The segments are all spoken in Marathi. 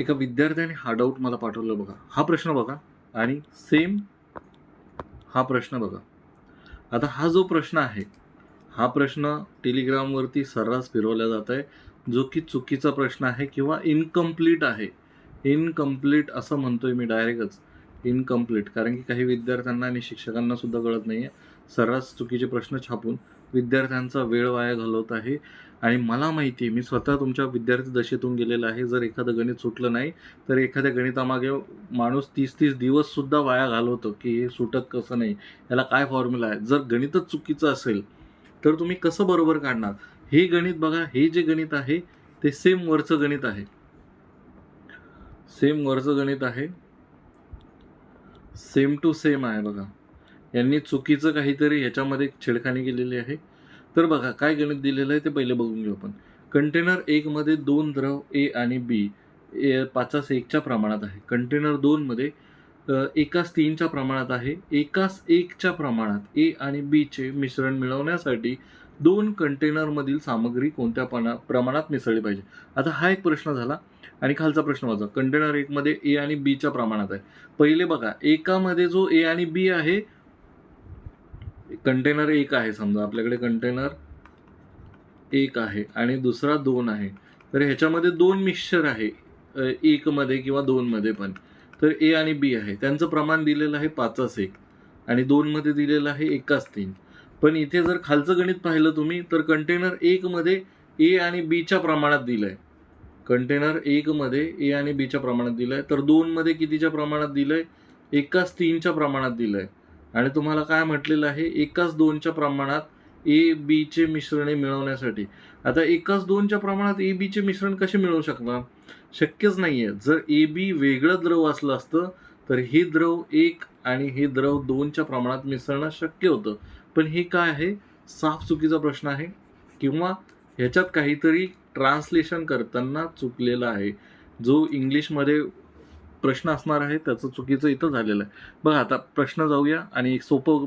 एका विद्यार्थ्याने हा डाऊट मला पाठवला बघा. हा प्रश्न बघा आणि सेम हा प्रश्न बघा. आता हा जो प्रश्न आहे हा प्रश्न टेलिग्रामवरती सर्रास फिरवला जात आहे जो की चुकीचा प्रश्न आहे किंवा इनकम्प्लीट आहे. इनकम्प्लीट असं म्हणतोय मी डायरेक्टच इनकम्प्लीट कारण की काही विद्यार्थ्यांना आणि शिक्षकांना सुद्धा कळत नाही आहे सर्रास चुकीचे प्रश्न छापून विद्यार्थ्यांचा वेळ वाया घालवत आहे. आणि मला माहिती आहे मी स्वतः तुमच्या विद्यार्थी दशेतून गेलेला आहे. जर एखादं गणित सुटलं नाही तर एखाद्या गणितामागे माणूस तीस तीस दिवससुद्धा वाया घालवतो की हे सुटत कसं नाही. याला काय फॉर्म्युला आहे? जर गणितच चुकीचं असेल तर तुम्ही कसं बरोबर काढणार? हे गणित बघा हे जे गणित आहे ते सेम वरचं गणित आहे. सेम वरचं गणित आहे. सेम टू सेम आहे बघा. यांनी चुकीचं काहीतरी ह्याच्यामध्ये छेडखानी केलेली आहे. तर बघा काय गणित दिलेलं आहे ते पहिले बघून घेऊ आपण. कंटेनर एकमध्ये दोन द्रव ए आणि बी ए पाचास एकच्या प्रमाणात आहे. कंटेनर दोनमध्ये एकास तीनच्या प्रमाणात आहे. एकास एकच्या प्रमाणात ए आणि बीचे मिश्रण मिळवण्यासाठी दोन कंटेनरमधील सामग्री कोणत्या पणा प्रमाणात मिसळली पाहिजे? आता हा एक प्रश्न झाला आणि खालचा प्रश्न माझा कंटेनर एकमध्ये ए आणि बीच्या प्रमाणात आहे. पहिले बघा एकामध्ये जो ए आणि बी आहे कंटेनर एक आहे समजा आपल्याकडे कंटेनर एक आहे आणि दुसरा दोन आहे. तर ह्याच्यामध्ये दोन मिक्सचर आहे एकमध्ये किंवा दोनमध्ये पण. तर ए आणि बी आहे. त्यांचं प्रमाण दिलेलं आहे पाचास एक. आणि दोनमध्ये दिलेलं आहे एकाच तीन. पण इथे जर खालचं गणित पाहिलं तुम्ही तर कंटेनर एकमध्ये ए आणि बीच्या प्रमाणात दिलं आहे कंटेनर एकमध्ये ए आणि बीच्या प्रमाणात दिलं आहे तर दोनमध्ये कितीच्या प्रमाणात दिलं आहे एकाच तीनच्या प्रमाणात दिलं आहे आणि तुम्हाला काय म्हटलेलं आहे? एकाच दोनच्या प्रमाणात ए बीचे मिश्रणे मिळवण्यासाठी. आता एकाच दोनच्या प्रमाणात ए बीचे मिश्रण कसे मिळवू शकणार? शक्यच नाही आहे जर ए बी वेगळं द्रव असलं असतं तर हे द्रव एक आणि हे द्रव दोनच्या प्रमाणात मिसळणं शक्य होतं. पण हे काय आहे? साफ चुकीचा प्रश्न आहे. किंवा ह्याच्यात काहीतरी ट्रान्सलेशन करताना चुकलेला आहे. जो इंग्लिशमध्ये प्रश्न असणार आहे त्याचं चुकीचं इथं झालेलं आहे. बघा आता प्रश्न जाऊया आणि एक सोपं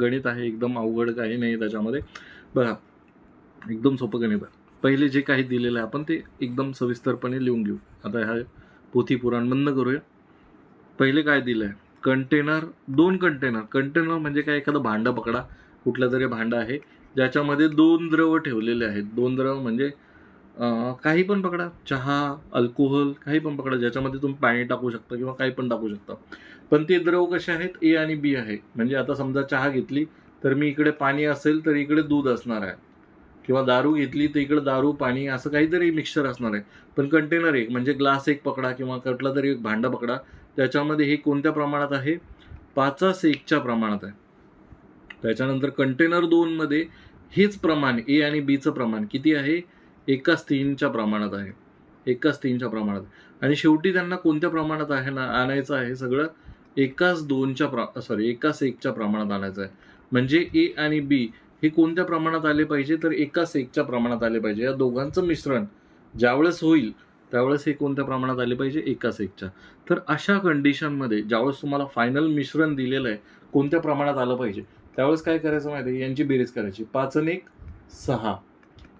गणित आहे एकदम अवघड काही नाही त्याच्यामध्ये. बघा एकदम सोपं गणित आहे. पहिले जे काही दिलेलं आहे आपण ते एकदम सविस्तरपणे लिहून घेऊ. आता ह्या पोथी पुराण बंद करूया. पहिले काय दिलं आहे? कंटेनर दोन कंटेनर कंटेनर म्हणजे काय? एखादं भांडं पकडा. कुठलं तरी भांडं आहे. ज्याच्यामध्ये दोन द्रव ठेवलेले आहेत. दोन द्रव म्हणजे काही पण पकडा. चहा अल्कोहोल काही पण पकडा. ज्याच्यामध्ये तुम्ही पाणी टाकू शकता किंवा काही पण टाकू शकता. पण ते द्रव कसे आहेत? ए आणि बी आहे. म्हणजे आता समजा चहा घेतली तर मी इकडे पाणी असेल तर इकडे दूध असणार आहे. किंवा दारू घेतली तर इकडे दारू पाणी असं काहीतरी मिक्सचर असणार आहे. पण कंटेनर एक म्हणजे ग्लास एक पकडा किंवा कुठला तरी एक भांडं पकडा. त्याच्यामध्ये हे कोणत्या प्रमाणात आहे? पाचास एकच्या प्रमाणात आहे. त्याच्यानंतर कंटेनर दोनमध्ये हेच प्रमाण ए आणि बीचं प्रमाण किती आहे? एकाच तीनच्या प्रमाणात आहे. एकाच तीनच्या प्रमाणात. आणि शेवटी त्यांना कोणत्या प्रमाणात आहे ना आणायचं आहे सगळं एकाच दोनच्या प्र सॉरी एकाच एकच्या प्रमाणात आणायचं आहे. म्हणजे ए आणि बी हे कोणत्या प्रमाणात आले पाहिजे? तर एकाच एकच्या प्रमाणात आले पाहिजे. या दोघांचं मिश्रण ज्यावेळेस होईल त्यावेळेस हे कोणत्या प्रमाणात आले पाहिजे? एकाच एकच्या. तर अशा कंडिशनमध्ये ज्यावेळेस तुम्हाला फायनल मिश्रण दिलेलं आहे कोणत्या प्रमाणात आलं पाहिजे? त्यावेळेस काय करायचं माहिती आहे? यांची बेरीज करायची. पाच आणि एक सहा.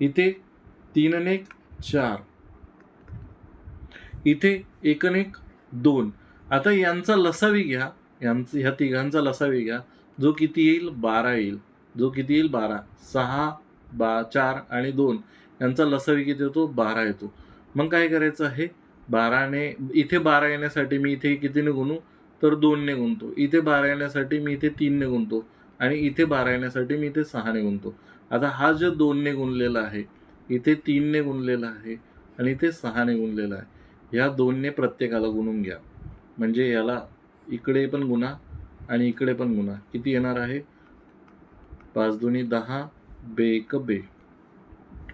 इथे तीन आणि एक चार. इथे एक आणि एक दोन. आता यांचा लसावी घ्या. यांचा ह्या तिघांचा लसावी घ्या. जो किती येईल? बारा येईल. जो किती येईल? बारा. सहा बा चार आणि दोन. यांचा लसावी किती येतो बारा येतो. मग काय करायचं आहे? बाराने इथे बारा येण्यासाठी मी इथे कितीने गुणू तर दोनने गुणतो इथे बारा येण्यासाठी मी इथे तीनने गुणतो आणि इथे बारा येण्यासाठी मी इथे सहाने गुणतो आता हा जो दोनने गुणलेला आहे इथे तीनने गुणलेलं आहे आणि इथे सहाने गुणलेलं आहे. ह्या दोनने प्रत्येकाला गुणून घ्या. म्हणजे याला इकडे पण गुणा आणि इकडे पण गुणा. किती येणार आहे? पाच दोन्ही दहा बे एक बे.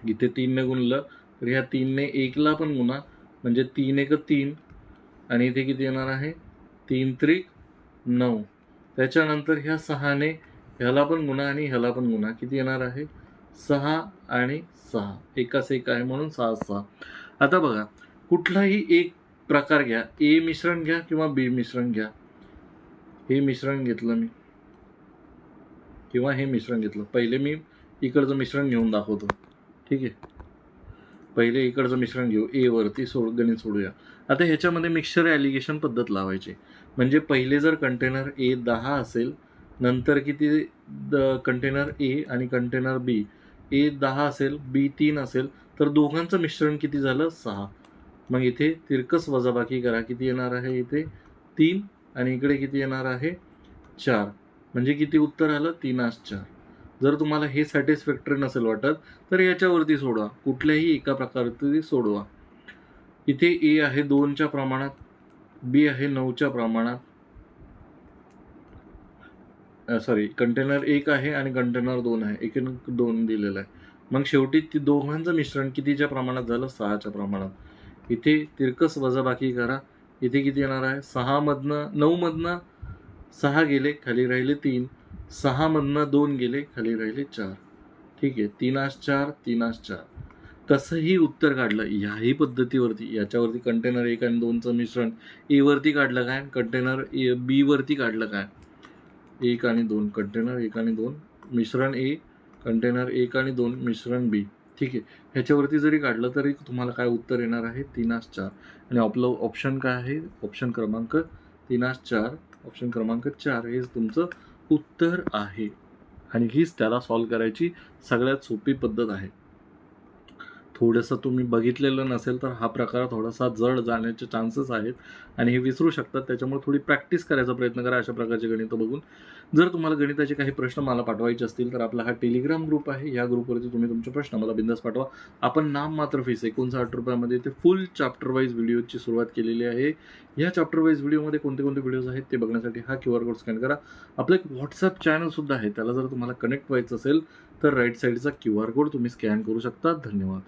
इथे तीनने गुणलं तर ह्या तीनने एकला पण गुणा. म्हणजे तीन एक तीन. आणि इथे किती येणार आहे? तीन त्रिक नऊ. त्याच्यानंतर ह्या सहाने ह्याला पण गुणा आणि ह्याला पण गुणा. किती येणार आहे? सहा आणि सहा. एकाच एक आहे म्हणून सहा सहा. आता बघा कुठलाही एक प्रकार घ्या. ए मिश्रण घ्या किंवा बी मिश्रण घ्या. हे मिश्रण घेतलं मी. किंवा हे मिश्रण घेतलं. पहिले मी इकडचं मिश्रण घेऊन दाखवतो. ठीक आहे? पहिले इकडचं मिश्रण घेऊ. ए वरती सोड गणित सोडूया. आता ह्याच्यामध्ये मिक्सचर ॲलिगेशन पद्धत लावायची. म्हणजे पहिले जर कंटेनर ए दहा असेल नंतर किती द कंटेनर ए आणि कंटेनर बी ए दहा असेल बी तीन असेल तर दोघांचं मिश्रण किती झालं? सहा. मग इथे तिरकस वजाबाकी करा. किती येणार आहे इथे? तीन. आणि इकडे किती येणार आहे? चार. म्हणजे किती उत्तर आलं? तीन आठ चार. जर तुम्हाला हे सॅटिस्फॅक्टरी नसेल वाटत तर याच्यावरती सोडवा. कुठल्याही एका प्रकारची सोडवा. इथे ए आहे दोनच्या प्रमाणात बी आहे नऊच्या प्रमाणात सॉरी कंटेनर एक आहे आणि कंटेनर दोन आहे. एक दोन दिलेलं आहे. मग शेवटी ती दोघांचं मिश्रण कितीच्या प्रमाणात झालं? सहाच्या प्रमाणात. इथे तिरकस वजाबाकी करा. इथे किती येणार आहे? सहामधनं नऊमधनं सहा गेले खाली राहिले तीन. सहामधनं दोन गेले खाली राहिले चार. ठीक आहे तीन आस चार तीन आस चार. कसंही उत्तर काढलं. ह्याही पद्धतीवरती याच्यावरती कंटेनर एक आणि दोनचं मिश्रण. एवरती काढलं काय? कंटेनर ए बीवरती काढलं काय? एक आणि दोन कंटेनर एक आणि दोन मिश्रण ए कंटेनर एक आणि दोन मिश्रण बी ठीक आहे. ह्याच्यावरती जरी काढलं तरी तुम्हाला काय उत्तर येणार आहे? तीन चार. आणि आपलं ऑप्शन काय आहे? ऑप्शन क्रमांक तीन चार. ऑप्शन क्रमांक चार हे तुमचं उत्तर आहे. आणि हीच त्याला सॉल्व करायची सगळ्यात सोपी पद्धत आहे. थोडंसं तुम्ही बघितलेलं नसेल तर हा प्रकार थोडासा जड जाण्याचे चान्सेस आहेत. आणि हे विसरू शकतात. त्याच्यामुळे थोडी प्रॅक्टिस करायचा प्रयत्न करा अशा प्रकारचे गणितं बघून. जर तुम्हाला गणिताचे काही प्रश्न मला पाठवायचे असतील तर आपला हा टेलिग्राम ग्रुप आहे. या ग्रुपवरती तुम्ही तुमचे प्रश्न मला बिंदास पाठवा. आपण नाम मात्र फीस एकोणसाठ रुपयामध्ये ते फुल चॅप्टर वाईज व्हिडिओची सुरुवात केलेली आहे. या चॅप्टर वाईज व्हिडिओमध्ये कोणते कोणते व्हिडिओज आहेत ते बघण्यासाठी हा क्यू आर कोड स्कॅन करा. आपलं एक व्हॉट्सअप चॅनलसुद्धा आहे. त्याला जर तुम्हाला कनेक्ट व्हायचं असेल तर राईट साईडचा क्यू आर कोड तुम्ही स्कॅन करू शकता. धन्यवाद.